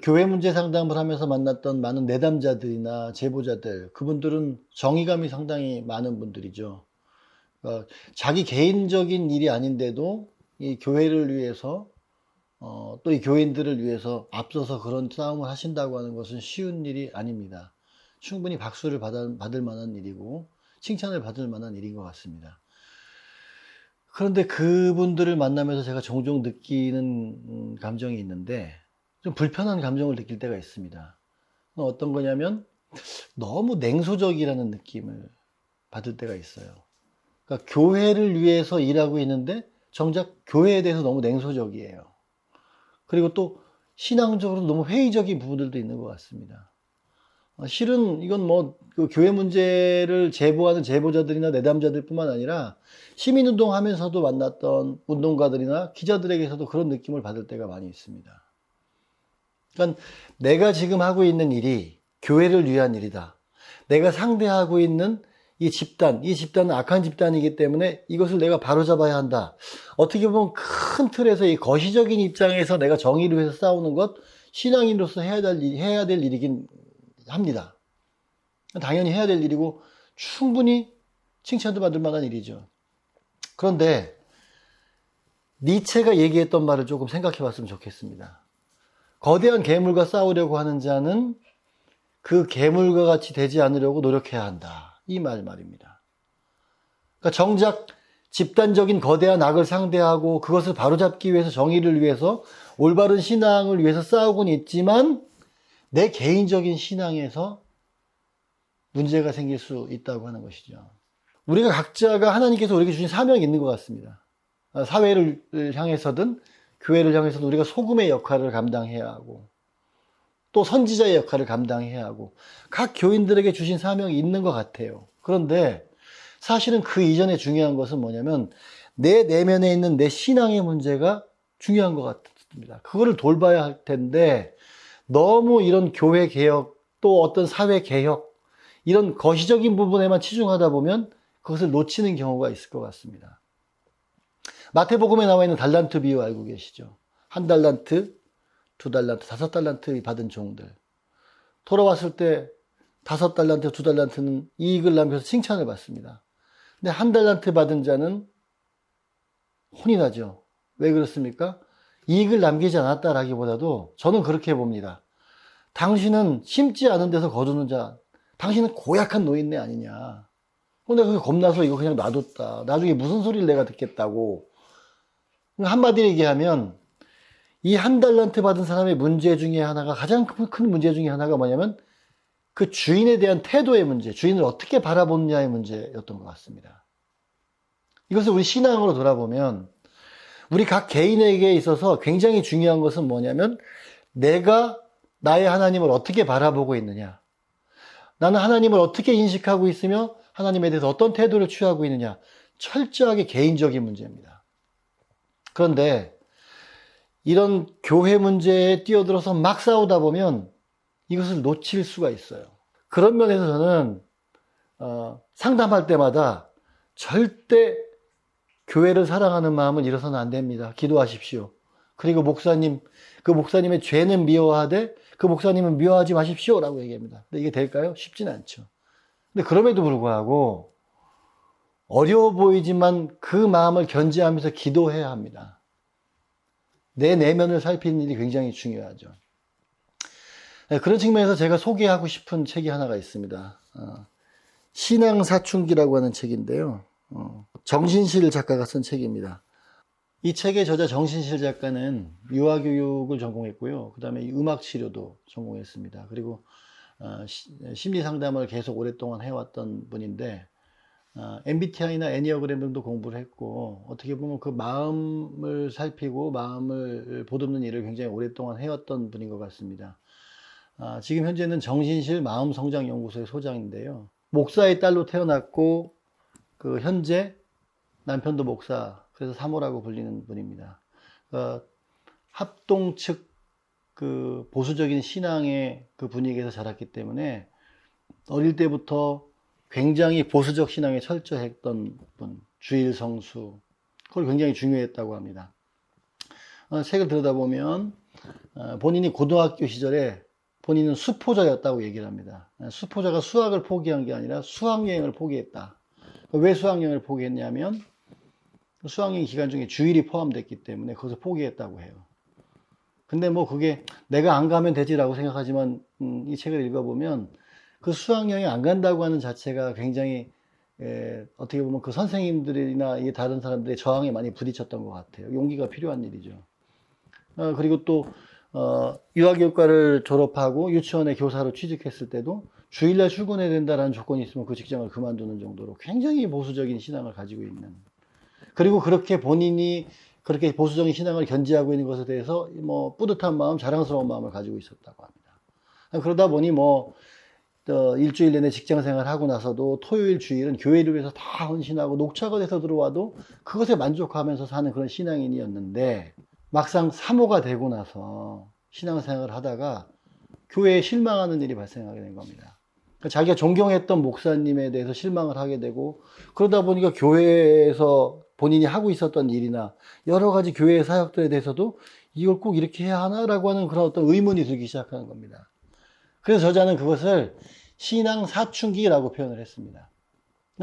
교회 문제 상담을 하면서 만났던 많은 내담자들이나 제보자들, 그분들은 정의감이 상당히 많은 분들이죠. 어, 자기 개인적인 일이 아닌데도 이 교회를 위해서 어, 또 이 교인들을 위해서 앞서서 그런 싸움을 하신다고 하는 것은 쉬운 일이 아닙니다. 충분히 박수를 받을, 받을 만한 일이고 칭찬을 받을 만한 일인 것 같습니다. 그런데 그분들을 만나면서 제가 종종 느끼는 음, 감정이 있는데 좀 불편한 감정을 느낄 때가 있습니다. 어떤 거냐면 너무 냉소적이라는 느낌을 받을 때가 있어요. 그러니까 교회를 위해서 일하고 있는데 정작 교회에 대해서 너무 냉소적이에요. 그리고 또 신앙적으로 너무 회의적인 부분들도 있는 것 같습니다. 어, 실은 이건 뭐 그 교회 문제를 제보하는 제보자들이나 내담자들뿐만 아니라 시민운동 하면서도 만났던 운동가들이나 기자들에게서도 그런 느낌을 받을 때가 많이 있습니다. 그러니까 내가 지금 하고 있는 일이 교회를 위한 일이다. 내가 상대하고 있는 이 집단, 이 집단은 악한 집단이기 때문에 이것을 내가 바로잡아야 한다. 어떻게 보면 큰 틀에서 이 거시적인 입장에서 내가 정의를 위해서 싸우는 것, 신앙인으로서 해야 될, 일, 해야 될 일이긴 합니다. 당연히 해야 될 일이고 충분히 칭찬도 받을 만한 일이죠. 그런데 니체가 얘기했던 말을 조금 생각해 봤으면 좋겠습니다. 거대한 괴물과 싸우려고 하는 자는 그 괴물과 같이 되지 않으려고 노력해야 한다. 이 말 말입니다. 그러니까 정작 집단적인 거대한 악을 상대하고 그것을 바로잡기 위해서 정의를 위해서 올바른 신앙을 위해서 싸우곤 있지만 내 개인적인 신앙에서 문제가 생길 수 있다고 하는 것이죠. 우리가 각자가 하나님께서 우리에게 주신 사명이 있는 것 같습니다. 아, 사회를 향해서든 교회를 향해서도 우리가 소금의 역할을 감당해야 하고 또 선지자의 역할을 감당해야 하고 각 교인들에게 주신 사명이 있는 것 같아요. 그런데 사실은 그 이전에 중요한 것은 뭐냐면 내 내면에 있는 내 신앙의 문제가 중요한 것 같습니다. 그거를 돌봐야 할 텐데 너무 이런 교회 개혁 또 어떤 사회 개혁 이런 거시적인 부분에만 치중하다 보면 그것을 놓치는 경우가 있을 것 같습니다. 마태복음에 나와 있는 달란트 비유 알고 계시죠? 한 달란트, 두 달란트, 다섯 달란트 받은 종들. 돌아왔을 때 다섯 달란트, 두 달란트는 이익을 남겨서 칭찬을 받습니다. 근데 한 달란트 받은 자는 혼이 나죠. 왜 그렇습니까? 이익을 남기지 않았다라기보다도 저는 그렇게 봅니다. 당신은 심지 않은 데서 거두는 자, 당신은 고약한 노인네 아니냐. 근데 그게 겁나서 이거 그냥 놔뒀다. 나중에 무슨 소리를 내가 듣겠다고. 한마디로 얘기하면 이 한 달란트 받은 사람의 문제 중에 하나가 가장 큰 문제 중에 하나가 뭐냐면 그 주인에 대한 태도의 문제, 주인을 어떻게 바라보느냐의 문제였던 것 같습니다. 이것을 우리 신앙으로 돌아보면 우리 각 개인에게 있어서 굉장히 중요한 것은 뭐냐면 내가 나의 하나님을 어떻게 바라보고 있느냐. 나는 하나님을 어떻게 인식하고 있으며 하나님에 대해서 어떤 태도를 취하고 있느냐. 철저하게 개인적인 문제입니다. 그런데 이런 교회 문제에 뛰어들어서 막 싸우다 보면 이것을 놓칠 수가 있어요. 그런 면에서 저는 어, 상담할 때마다 절대 교회를 사랑하는 마음은 잃어서는 안 됩니다. 기도하십시오. 그리고 목사님, 그 목사님의 죄는 미워하되 그 목사님은 미워하지 마십시오. 라고 얘기합니다. 근데 이게 될까요? 쉽지는 않죠. 근데 그럼에도 불구하고 어려워 보이지만 그 마음을 견제하면서 기도해야 합니다. 내 내면을 살피는 일이 굉장히 중요하죠. 네, 그런 측면에서 제가 소개하고 싶은 책이 하나가 있습니다. 어, 신앙 사춘기라고 하는 책인데요. 어, 정신실 작가가 쓴 책입니다. 이 책의 저자 정신실 작가는 유아교육을 전공했고요. 그 다음에 음악치료도 전공했습니다. 그리고 어, 심리상담을 계속 오랫동안 해왔던 분인데 어, MBTI나 애니어그램 등도 공부를 했고 어떻게 보면 그 마음을 살피고 마음을 보듬는 일을 굉장히 오랫동안 해왔던 분인 것 같습니다. 아, 지금 현재는 정신실 마음성장연구소의 소장인데요. 목사의 딸로 태어났고 그 현재 남편도 목사 그래서 사모라고 불리는 분입니다. 어, 합동 측 그 보수적인 신앙의 그 분위기에서 자랐기 때문에 어릴 때부터 굉장히 보수적 신앙에 철저했던 분, 주일 성수, 그걸 굉장히 중요했다고 합니다. 어, 책을 들여다보면 어, 본인이 고등학교 시절에 본인은 수포자였다고 얘기를 합니다. 어, 수포자가 수학을 포기한 게 아니라 수학여행을 포기했다. 왜 수학여행을 포기했냐면 수학여행 기간 중에 주일이 포함됐기 때문에 거기서 포기했다고 해요. 근데 뭐 그게 내가 안 가면 되지라고 생각하지만 음, 이 책을 읽어보면 그 수학여행 안 간다고 하는 자체가 굉장히 에, 어떻게 보면 그 선생님들이나 이 다른 사람들의 저항에 많이 부딪혔던 것 같아요. 용기가 필요한 일이죠. 어, 그리고 또 어, 유아교육과를 졸업하고 유치원의 교사로 취직했을 때도 주일날 출근해야 된다라는 조건이 있으면 그 직장을 그만두는 정도로 굉장히 보수적인 신앙을 가지고 있는 그리고 그렇게 본인이 그렇게 보수적인 신앙을 견지하고 있는 것에 대해서 뭐 뿌듯한 마음, 자랑스러운 마음을 가지고 있었다고 합니다. 그러다 보니 뭐 어, 일주일 내내 직장 생활 하고 나서도 토요일 주일은 교회를 위해서 다 헌신하고 녹차가 돼서 들어와도 그것에 만족하면서 사는 그런 신앙인이었는데 막상 사모가 되고 나서 신앙생활을 하다가 교회에 실망하는 일이 발생하게 된 겁니다. 그러니까 자기가 존경했던 목사님에 대해서 실망을 하게 되고 그러다 보니까 교회에서 본인이 하고 있었던 일이나 여러 가지 교회 사역들에 대해서도 이걸 꼭 이렇게 해야 하나라고 하는 그런 어떤 의문이 들기 시작하는 겁니다. 그래서 저자는 그것을 신앙 사춘기라고 표현을 했습니다.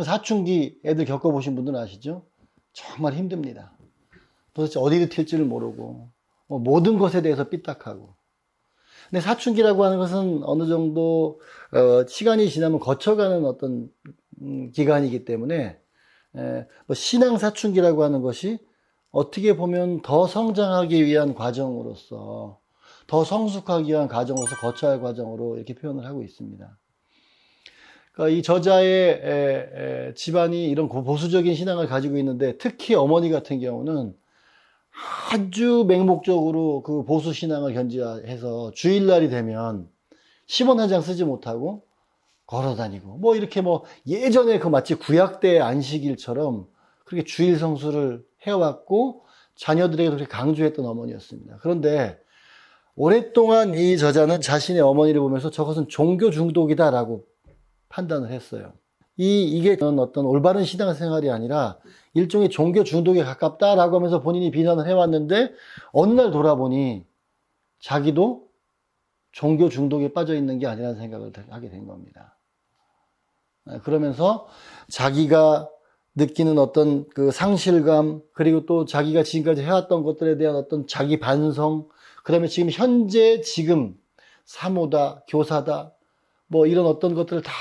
사춘기 애들 겪어보신 분들은 아시죠? 정말 힘듭니다. 도대체 어디를 튈지를 모르고 뭐 모든 것에 대해서 삐딱하고 근데 사춘기라고 하는 것은 어느 정도 어, 시간이 지나면 거쳐가는 어떤 음, 기간이기 때문에 에, 뭐 신앙 사춘기라고 하는 것이 어떻게 보면 더 성장하기 위한 과정으로서 더 성숙하기 위한 과정으로서 거쳐야 할 과정으로 이렇게 표현을 하고 있습니다. 그러니까 이 저자의 에, 에, 집안이 이런 보수적인 신앙을 가지고 있는데 특히 어머니 같은 경우는 아주 맹목적으로 그 보수 신앙을 견지해서 주일날이 되면 10원 한 장 쓰지 못하고 걸어 다니고 뭐 이렇게 뭐 예전에 그 마치 구약 때 안식일처럼 그렇게 주일 성수를 해왔고 자녀들에게 그렇게 강조했던 어머니였습니다. 그런데 오랫동안 이 저자는 자신의 어머니를 보면서 저것은 종교 중독이다라고 판단을 했어요. 이, 이게 어떤 올바른 신앙생활이 아니라 일종의 종교 중독에 가깝다라고 하면서 본인이 비난을 해왔는데 어느 날 돌아보니 자기도 종교 중독에 빠져 있는 게 아니라는 생각을 하게 된 겁니다. 아, 그러면서 자기가 느끼는 어떤 그 상실감 그리고 또 자기가 지금까지 해왔던 것들에 대한 어떤 자기 반성 그다음에 지금 현재 지금 사모다 교사다 뭐 이런 어떤 것들을 다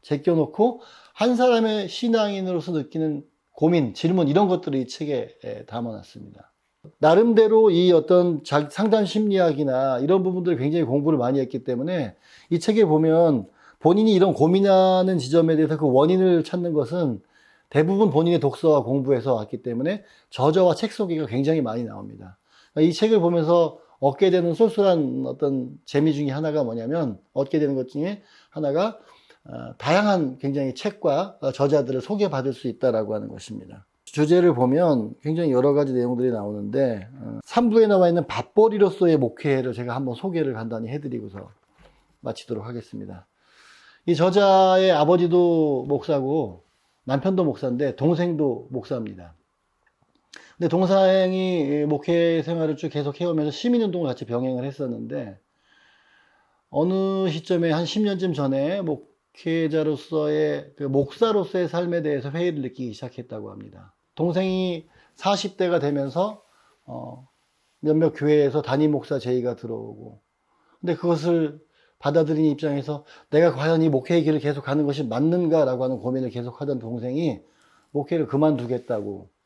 제껴놓고 한 사람의 신앙인으로서 느끼는 고민, 질문 이런 것들을 이 책에 담아놨습니다. 나름대로 이 어떤 상담 심리학이나 이런 부분들을 굉장히 공부를 많이 했기 때문에 이 책에 보면 본인이 이런 고민하는 지점에 대해서 그 원인을 찾는 것은 대부분 본인의 독서와 공부에서 왔기 때문에 저자와 책 소개가 굉장히 많이 나옵니다. 이 책을 보면서 얻게 되는 쏠쏠한 어떤 재미 중에 하나가 뭐냐면 얻게 되는 것 중에 하나가 어, 다양한 굉장히 책과 저자들을 소개받을 수 있다라고 하는 것입니다. 주제를 보면 굉장히 여러 가지 내용들이 나오는데 3부에 어, 나와 있는 밥벌이로서의 목회를 제가 한번 소개를 간단히 해드리고서 마치도록 하겠습니다. 이 저자의 아버지도 목사고 남편도 목사인데 동생도 목사입니다. 근데 동생이 목회 생활을 쭉 계속 해오면서 시민운동을 같이 병행을 했었는데 어느 시점에 한 10년쯤 전에 목 목회자로서의 그 목사로서의 삶에 대해서 회의를 느끼기 시작했다고 합니다. 동생이 40대가 되면서 어, 몇몇 교회에서 담임 목사 제의가 들어오고 근데 그것을 받아들인 입장에서 내가 과연 이 목회의 길을 계속 가는 것이 맞는가라고 하는 고민을 계속 하던 동생이 목회를 그만두겠다고 음,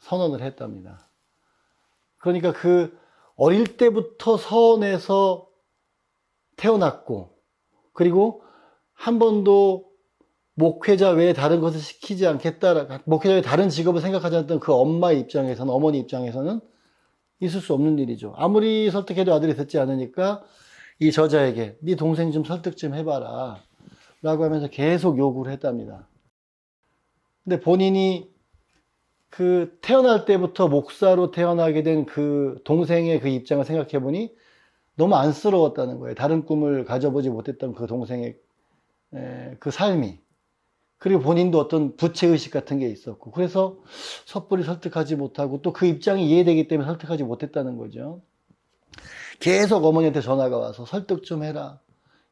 선언을 했답니다. 그러니까 그 어릴 때부터 서원에서 태어났고 그리고 한 번도 목회자 외에 다른 것을 시키지 않겠다, 목회자 외에 다른 직업을 생각하지 않던 그 엄마의 입장에서는, 어머니 입장에서는 있을 수 없는 일이죠. 아무리 설득해도 아들이 듣지 않으니까 이 저자에게 네 동생 좀 설득 좀 해봐라. 라고 하면서 계속 요구를 했답니다. 근데 본인이 그 태어날 때부터 목사로 태어나게 된 그 동생의 그 입장을 생각해 보니 너무 안쓰러웠다는 거예요. 다른 꿈을 가져보지 못했던 그 동생의 그 삶이 그리고 본인도 어떤 부채의식 같은 게 있었고 그래서 섣불리 설득하지 못하고 또 그 입장이 이해되기 때문에 설득하지 못했다는 거죠. 계속 어머니한테 전화가 와서 설득 좀 해라.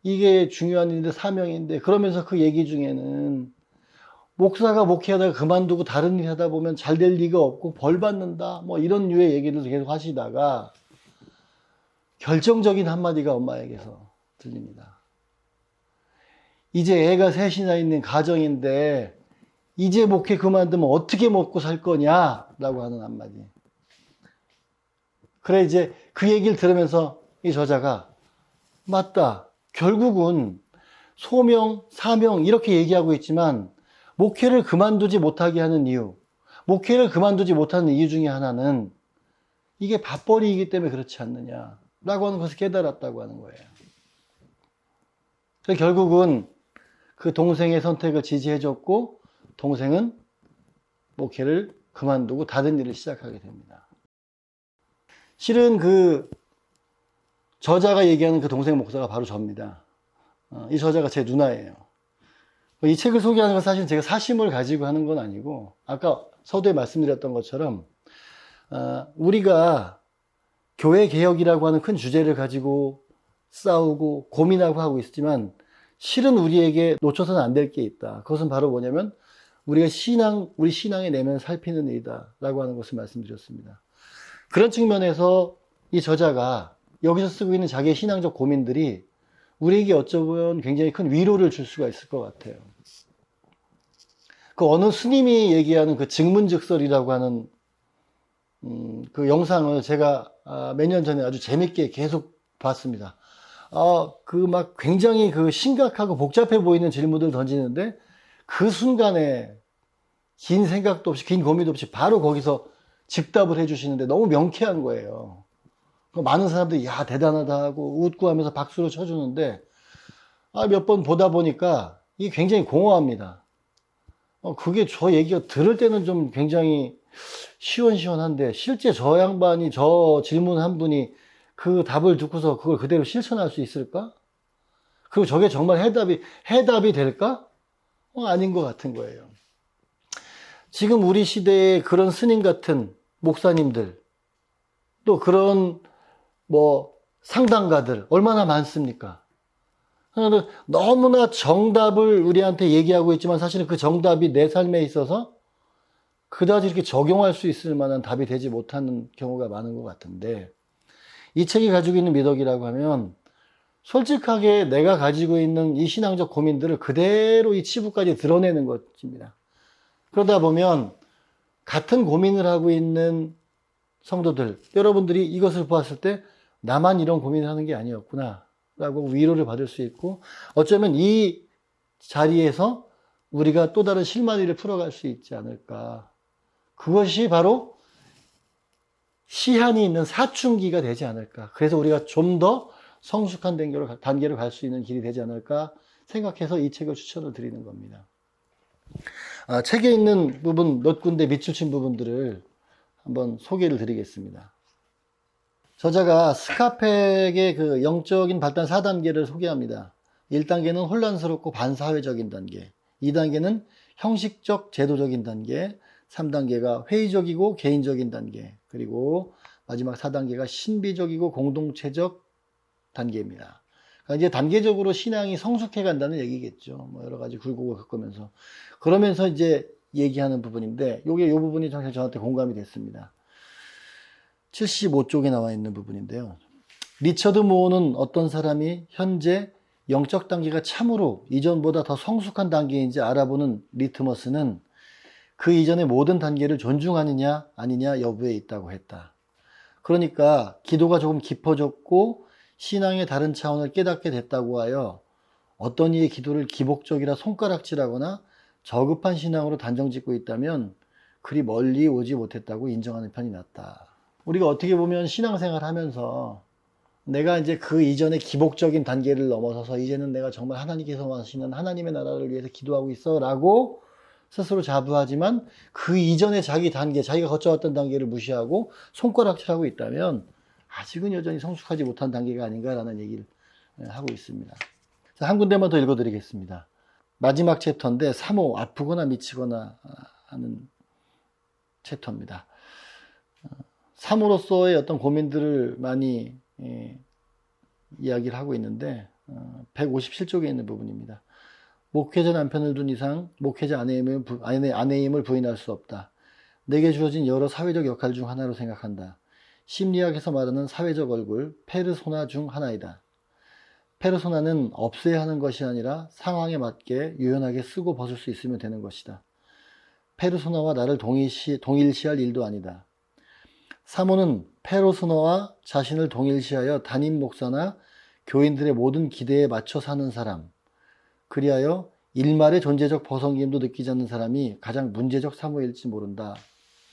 이게 중요한 일인데 사명인데 그러면서 그 얘기 중에는 목사가 목회하다가 그만두고 다른 일 하다 보면 잘 될 리가 없고 벌 받는다. 뭐 이런 류의 얘기를 계속 하시다가 결정적인 한마디가 엄마에게서 들립니다. 이제 애가 셋이나 있는 가정인데 이제 목회 그만두면 어떻게 먹고 살 거냐? 라고 하는 한마디. 그래, 이제 그 얘기를 들으면서 이 저자가 맞다. 결국은 소명, 사명 이렇게 얘기하고 있지만 목회를 그만두지 못하게 하는 이유, 목회를 그만두지 못하는 이유 중에 하나는 이게 밥벌이이기 때문에 그렇지 않느냐라고 하는 것을 깨달았다고 하는 거예요. 그래서 결국은 그 동생의 선택을 지지해줬고 동생은 목회를 그만두고 다른 일을 시작하게 됩니다. 실은 그 저자가 얘기하는 그 동생 목사가 바로 접니다. 어, 이 저자가 제 누나예요. 이 책을 소개하는 건 사실 제가 사심을 가지고 하는 건 아니고 아까 서두에 말씀드렸던 것처럼 어, 우리가 교회 개혁이라고 하는 큰 주제를 가지고 싸우고 고민하고 하고 있지만 실은 우리에게 놓쳐서는 안 될 게 있다. 그것은 바로 뭐냐면 우리가 신앙, 우리 신앙의 내면을 살피는 일이다라고 하는 것을 말씀드렸습니다. 그런 측면에서 이 저자가 여기서 쓰고 있는 자기의 신앙적 고민들이 우리에게 어쩌면 굉장히 큰 위로를 줄 수가 있을 것 같아요. 그 어느 스님이 얘기하는 그 증문즉설이라고 하는 음, 그 영상을 제가 아, 몇 년 전에 아주 재밌게 계속 봤습니다. 아, 그막 굉장히 그 심각하고 복잡해 보이는 질문을 던지는데 그 순간에 긴 생각도 없이 긴 고민도 없이 바로 거기서 즉답을 해주시는데 너무 명쾌한 거예요. 그 많은 사람들이 야 대단하다 하고 웃고 하면서 박수를 쳐주는데 아, 몇 번 보다 보니까 이게 굉장히 공허합니다. 어, 그게 저 얘기가 들을 때는 좀 굉장히 시원시원한데 실제 저 양반이 저 질문 한 분이 그 답을 듣고서 그걸 그대로 실천할 수 있을까? 그리고 저게 정말 해답이 해답이 될까? 어, 아닌 것 같은 거예요. 지금 우리 시대에 그런 스님 같은 목사님들 또 그런 뭐 상담가들 얼마나 많습니까? 너무나 정답을 우리한테 얘기하고 있지만 사실은 그 정답이 내 삶에 있어서 그다지 이렇게 적용할 수 있을 만한 답이 되지 못하는 경우가 많은 것 같은데 이 책이 가지고 있는 미덕이라고 하면 솔직하게 내가 가지고 있는 이 신앙적 고민들을 그대로 이 치부까지 드러내는 것입니다. 그러다 보면 같은 고민을 하고 있는 성도들, 여러분들이 이것을 보았을 때 나만 이런 고민을 하는 게 아니었구나. 라고 위로를 받을 수 있고 어쩌면 이 자리에서 우리가 또 다른 실마리를 풀어갈 수 있지 않을까. 그것이 바로 시한이 있는 사춘기가 되지 않을까. 그래서 우리가 좀 더 성숙한 단계로, 단계로 갈 수 있는 길이 되지 않을까 생각해서 이 책을 추천을 드리는 겁니다. 아, 책에 있는 부분 몇 군데 밑줄 친 부분들을 한번 소개를 드리겠습니다. 저자가 스카펙의 그 영적인 발달 4단계를 소개합니다. 1단계는 혼란스럽고 반사회적인 단계, 2단계는 형식적 제도적인 단계, 3단계가 회의적이고 개인적인 단계, 그리고 마지막 4단계가 신비적이고 공동체적 단계입니다. 그러니까 이제 단계적으로 신앙이 성숙해 간다는 얘기겠죠. 뭐 여러 가지 굴곡을 겪으면서. 그러면서 이제 얘기하는 부분인데, 요게 요 부분이 사실 저한테 공감이 됐습니다. 75쪽에 나와 있는 부분인데요. 리처드 모어는 어떤 사람이 현재 영적 단계가 참으로 이전보다 더 성숙한 단계인지 알아보는 리트머스는 그 이전의 모든 단계를 존중하느냐 아니냐 여부에 있다고 했다. 그러니까 기도가 조금 깊어졌고 신앙의 다른 차원을 깨닫게 됐다고 하여 어떤 이의 기도를 기복적이라 손가락질하거나 저급한 신앙으로 단정 짓고 있다면 그리 멀리 오지 못했다고 인정하는 편이 낫다. 우리가 어떻게 보면 신앙생활 하면서 내가 이제 그 이전의 기복적인 단계를 넘어서서 이제는 내가 정말 하나님께서 원하시는 하나님의 나라를 위해서 기도하고 있어 라고 스스로 자부하지만 그 이전의 자기 단계, 자기가 거쳐왔던 단계를 무시하고 손가락질하고 있다면 아직은 여전히 성숙하지 못한 단계가 아닌가라는 얘기를 하고 있습니다. 자, 한 군데만 더 읽어드리겠습니다. 마지막 챕터인데 3호 아프거나 미치거나 하는 챕터입니다. 삶으로서의 어떤 고민들을 많이 예, 이야기를 하고 있는데 157쪽에 있는 부분입니다. 목회자 남편을 둔 이상 목회자 아내임을, 부- 아내, 아내임을 부인할 수 없다. 내게 주어진 여러 사회적 역할 중 하나로 생각한다. 심리학에서 말하는 사회적 얼굴, 페르소나 중 하나이다. 페르소나는 없애야 하는 것이 아니라 상황에 맞게 유연하게 쓰고 벗을 수 있으면 되는 것이다. 페르소나와 나를 동일시, 동일시할 일도 아니다. 사모는 페르소나와 자신을 동일시하여 담임 목사나 교인들의 모든 기대에 맞춰 사는 사람, 그리하여 일말의 존재적 버성김도 느끼지 않는 사람이 가장 문제적 사모일지 모른다.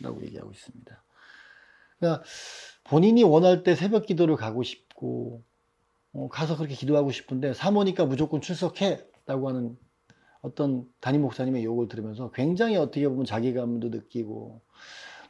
라고 얘기하고 있습니다. 그러니까 본인이 원할 때 새벽 기도를 가고 싶고, 어, 가서 그렇게 기도하고 싶은데, 사모니까 무조건 출석해! 라고 하는 어떤 담임 목사님의 욕을 들으면서 굉장히 어떻게 보면 자기감도 느끼고,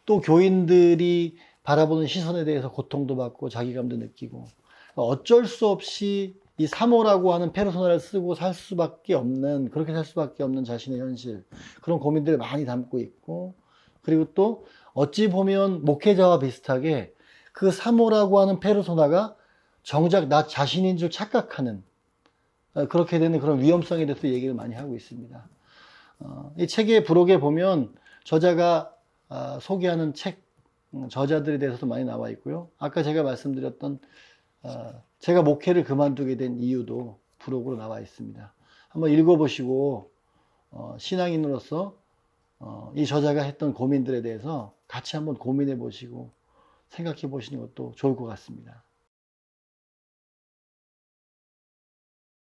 또 교인들이 바라보는 시선에 대해서 고통도 받고 자기감도 느끼고, 어쩔 수 없이 이 사모라고 하는 페르소나를 쓰고 살 수밖에 없는 그렇게 살 수밖에 없는 자신의 현실 그런 고민들을 많이 담고 있고 그리고 또 어찌 보면 목회자와 비슷하게 그 사모라고 하는 페르소나가 정작 나 자신인 줄 착각하는 어, 그렇게 되는 그런 위험성에 대해서 얘기를 많이 하고 있습니다. 어, 이 책의 부록에 보면 저자가 아, 소개하는 책 음, 저자들에 대해서도 많이 나와 있고요. 아까 제가 말씀드렸던 어, 제가 목회를 그만두게 된 이유도 부록으로 나와 있습니다. 한번 읽어보시고 어, 신앙인으로서 어, 이 저자가 했던 고민들에 대해서 같이 한번 고민해 보시고 생각해 보시는 것도 좋을 것 같습니다.